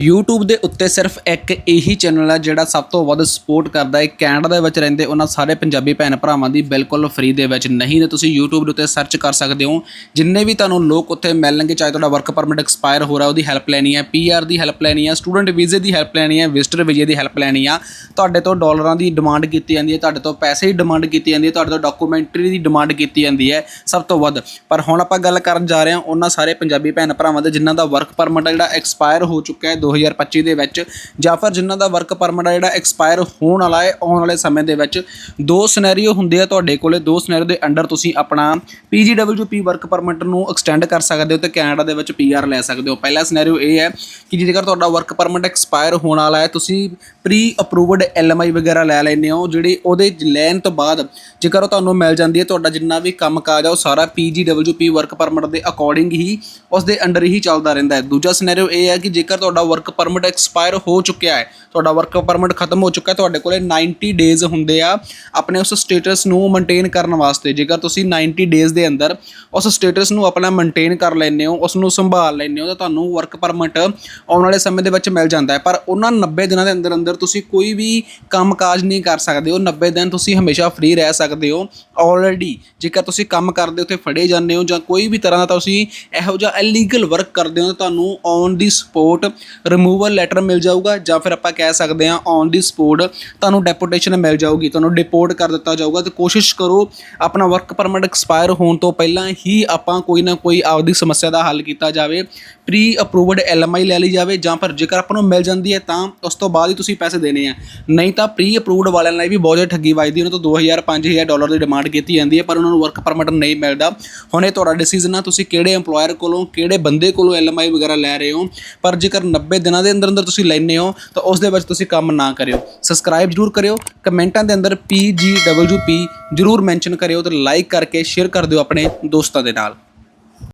YouTube ਦੇ ਉੱਤੇ ਸਿਰਫ ਇੱਕ ਇਹੀ ਚੈਨਲ ਹੈ ਜਿਹੜਾ ਸਭ ਤੋਂ ਵੱਧ ਸਪੋਰਟ ਕਰਦਾ ਹੈ। ਕੈਨੇਡਾ ਦੇ ਵਿੱਚ ਰਹਿੰਦੇ ਉਹਨਾਂ ਸਾਰੇ ਪੰਜਾਬੀ ਭੈਣ ਭਰਾਵਾਂ ਦੀ ਬਿਲਕੁਲ ਫ੍ਰੀ ਦੇ ਵਿੱਚ ਨਹੀਂ ਤੇ ਤੁਸੀਂ YouTube ਦੇ ਉੱਤੇ ਸਰਚ ਕਰ ਸਕਦੇ ਹੋ। ਜਿੰਨੇ ਵੀ ਤੁਹਾਨੂੰ ਲੋਕ ਉੱਥੇ ਮਿਲਣਗੇ ਚਾਹੇ ਤੁਹਾਡਾ ਵਰਕ ਪਰਮਿਟ ਐਕਸਪਾਇਰ ਹੋ ਰਿਹਾ, ਉਹਦੀ ਹੈਲਪ ਲੈਣੀ ਹੈ, PR ਦੀ ਹੈਲਪ ਲੈਣੀ ਹੈ ਸਟੂਡੈਂਟ ਵੀਜ਼ੇ ਦੀ ਹੈਲਪ ਲੈਣੀ ਹੈ ਵਿਜ਼ਟਰ ਵੀਜ਼ੇ ਦੀ ਹੈਲਪ ਲੈਣੀ ਆ। ਤੁਹਾਡੇ ਤੋਂ ਡਾਲਰਾਂ ਦੀ ਡਿਮਾਂਡ ਕੀਤੀ ਜਾਂਦੀ ਹੈ, ਤੁਹਾਡੇ ਤੋਂ ਪੈਸੇ ਦੀ ਡਿਮਾਂਡ ਕੀਤੀ ਜਾਂਦੀ ਹੈ, ਤੁਹਾਡੇ ਤੋਂ ਡਾਕੂਮੈਂਟਰੀ ਦੀ ਡਿਮਾਂਡ ਕੀਤੀ ਜਾਂਦੀ ਹੈ, ਸਭ ਤੋਂ ਵੱਧ। ਪਰ ਹੁਣ ਆਪਾਂ ਗੱਲ ਕਰਨ ਜਾ ਰਹੇ ਹਾਂ ਉਹਨਾਂ ਸਾਰੇ ਪੰਜਾਬੀ ਭੈਣ ਭਰਾਵਾਂ ਦੇ ਜਿਨ੍ਹਾਂ ਦਾ ਵਰਕ ਪਰਮਿਟ ਜਿਹੜਾ ਐਕਸਪਾਇਰ ਹੋ ਚੁੱਕਾ ਹੈ 2025 ਦੇ ਵਿੱਚ ਜਾਂ ਫਿਰ ਜਿਨ੍ਹਾਂ ਦਾ ਵਰਕ ਪਰਮਿਟ ਜਿਹੜਾ ਐਕਸਪਾਇਰ ਹੋਣ ਵਾਲਾ ਹੈ, ਆਉਣ ਵਾਲੇ ਸਮੇਂ ਦੇ ਵਿੱਚ, ਦੋ ਸਿਨੈਰੀਓ ਹੁੰਦੇ ਆ ਤੁਹਾਡੇ ਕੋਲੇ, ਦੋ ਸਿਨੈਰੀਓ ਦੇ ਅੰਡਰ ਤੁਸੀਂ ਆਪਣਾ PGWP ਵਰਕ ਪਰਮਿਟ ਨੂੰ ਐਕਸਟੈਂਡ ਕਰ ਸਕਦੇ ਹੋ ਤੇ ਕੈਨੇਡਾ ਦੇ ਵਿੱਚ PR ਲੈ ਸਕਦੇ ਹੋ। ਪਹਿਲਾ ਸਿਨੈਰੀਓ ਇਹ ਹੈ ਕਿ ਜੇਕਰ ਤੁਹਾਡਾ ਵਰਕ ਪਰਮਿਟ ਐਕਸਪਾਇਰ ਹੋਣ ਵਾਲਾ ਹੈ, ਤੁਸੀਂ ਪ੍ਰੀ ਅਪਰੂਵਡ LMI ਵਗੈਰਾ ਲੈ ਲੈਂਦੇ ਹੋ, ਜਿਹੜੇ ਉਹਦੇ ਲੈਣ ਤੋਂ ਬਾਅਦ ਜੇਕਰ ਉਹ ਤੁਹਾਨੂੰ ਮਿਲ ਜਾਂਦੀ ਹੈ, ਤੁਹਾਡਾ ਜਿੰਨਾ ਵੀ ਕੰਮਕਾਜ ਆ, ਉਹ ਸਾਰਾ PGWP ਵਰਕ ਪਰਮਿਟ ਦੇ ਅਕੋਰਡਿੰਗ ਹੀ ਉਸ ਦੇ ਅੰਡਰ ਹੀ ਚੱਲਦਾ ਰਹਿੰਦਾ ਹੈ। ਦੂਜਾ ਸਿਨੈਰੀਓ ਇਹ ਹੈ ਕਿ ਜੇਕਰ ਤੁਹਾਡਾ ਵਰਕ ਪਰਮਿਟ ਐਕਸਪਾਇਰ ਹੋ ਚੁੱਕਿਆ ਹੈ। ਤੁਹਾਡਾ ਵਰਕ ਪਰਮਿਟ ਖਤਮ ਹੋ ਚੁੱਕਾ ਹੈ। ਤੁਹਾਡੇ ਕੋਲੇ 90 ਡੇਜ਼ ਹੁੰਦੇ ਆ ਆਪਣੇ ਉਸ ਸਟੇਟਸ ਨੂੰ ਮੇਨਟੇਨ ਕਰਨ ਵਾਸਤੇ। ਜੇਕਰ ਤੁਸੀਂ 90 ਡੇਜ਼ ਦੇ ਅੰਦਰ ਉਸ ਸਟੇਟਸ ਨੂੰ ਆਪਣਾ ਮੇਨਟੇਨ ਕਰ ਲੈਂਦੇ ਹੋ ਉਸ ਨੂੰ ਸੰਭਾਲ ਲੈਂਦੇ ਹੋ, ਤਾਂ ਤੁਹਾਨੂੰ ਵਰਕ ਪਰਮਿਟ ਆਉਣ ਵਾਲੇ ਸਮੇਂ ਦੇ ਵਿੱਚ ਮਿਲ ਜਾਂਦਾ ਹੈ। ਪਰ ਉਹਨਾਂ 90 ਦਿਨਾਂ ਦੇ ਅੰਦਰ ਅੰਦਰ ਤੁਸੀਂ ਕੋਈ ਵੀ ਕੰਮਕਾਜ ਨਹੀਂ ਕਰ ਸਕਦੇ। ਹੋ 90 ਦਿਨ ਤੁਸੀਂ ਹਮੇਸ਼ਾ ਫ੍ਰੀ ਰਹਿ ਸਕਦੇ ਹੋ ਆਲਰੇਡੀ ਜੇਕਰ ਤੁਸੀਂ ਕੰਮ ਕਰਦੇ ਉੱਥੇ ਫੜੇ ਜਾਂਦੇ ਹੋ ਜਾਂ ਕੋਈ ਵੀ ਤਰ੍ਹਾਂ ਦਾ ਤੁਸੀਂ ਇਹੋ ਜਿਹਾ ਇਲੀਗਲ ਵਰਕ ਕਰਦੇ ਹੋ, ਤਾਂ ਤੁਹਾਨੂੰ on the support removal letter ਮਿਲ ਜਾਊਗਾ ਜਾਂ ਫਿਰ ਆਪਾਂ ਕਹਿ ਸਕਦੇ ਹਾਂ ਔਨ ਦੀ ਸਪੋਰਟ ਤੁਹਾਨੂੰ ਡੈਪੂਟੇਸ਼ਨ ਮਿਲ ਜਾਊਗੀ, ਤੁਹਾਨੂੰ ਡਿਪੋਰਟ ਕਰ ਦਿੱਤਾ ਜਾਊਗਾ ਤੇ ਕੋਸ਼ਿਸ਼ ਕਰੋ ਆਪਣਾ ਵਰਕ ਪਰਮਿਟ ਐਕਸਪਾਇਰ ਹੋਣ ਤੋਂ ਪਹਿਲਾਂ ਹੀ ਆਪਾਂ ਕੋਈ ਨਾ ਕੋਈ ਆਪਦੀ ਸਮੱਸਿਆ ਦਾ ਹੱਲ ਕੀਤਾ ਜਾਵੇ ਪ੍ਰੀ ਅਪਰੂਵਡ ਐਲਐਮਆਈ ਲੈ ਲਈ ਜਾਵੇ ਜਾਂ ਫਿਰ ਜੇਕਰ ਆਪਾਂ ਨੂੰ ਮਿਲ ਜਾਂਦੀ ਹੈ ਤਾਂ ਉਸ ਤੋਂ ਬਾਅਦ ਹੀ ਤੁਸੀਂ ਪੈਸੇ ਦੇਣੇ ਆ। ਨਹੀਂ ਤਾਂ ਪ੍ਰੀ ਅਪਰੂਵਡ ਵਾਲਿਆਂ ਲਈ ਵੀ ਬਹੁਤ ਜ਼ਿਆਦਾ ਠੱਗੀ ਵੱਜਦੀ ਉਹਨਾਂ ਤੋਂ 2000 5000 ਡਾਲਰ ਦੀ ਡਿਮਾਂਡ ਕੀਤੀ ਜਾਂਦੀ ਹੈ, ਪਰ ਉਹਨਾਂ ਨੂੰ ਵਰਕ ਪਰਮਿਟ ਨਹੀਂ ਮਿਲਦਾ। ਹੁਣ ਇਹ ਤੁਹਾਡਾ ਡਿਸੀਜਨ ਆ, ਤੁਸੀਂ ਕਿਹੜੇ EMPLOYER ਕੋਲੋਂ, ਕਿਹੜੇ ਬੰਦੇ ਕੋਲੋਂ ਐਲਐਮਆਈ ਵਗੈਰਾ ਲੈ ਰਹੇ ਹੋ? ਪਰ ਜੇਕਰ 90 ਦਿਨਾਂ ਦੇ ਅੰਦਰ ਅੰਦਰ ਤੁਸੀਂ ਲੈਣੇ ਹੋ, ਤਾਂ ਉਸ ਦੇ ਵਿੱਚ ਤੁਸੀਂ ਕੰਮ ਨਾ ਕਰਿਓ। ਸਬਸਕ੍ਰਾਈਬ ਜਰੂਰ ਕਰਿਓ, ਕਮੈਂਟਾਂ ਦੇ ਅੰਦਰ PGWP ਜਰੂਰ ਮੈਂਸ਼ਨ ਕਰਿਓ ਤੇ ਲਾਈਕ ਕਰਕੇ ਸ਼ੇਅਰ ਕਰ ਦਿਓ ਆਪਣੇ ਦੋਸਤਾਂ ਦੇ ਨਾਲ।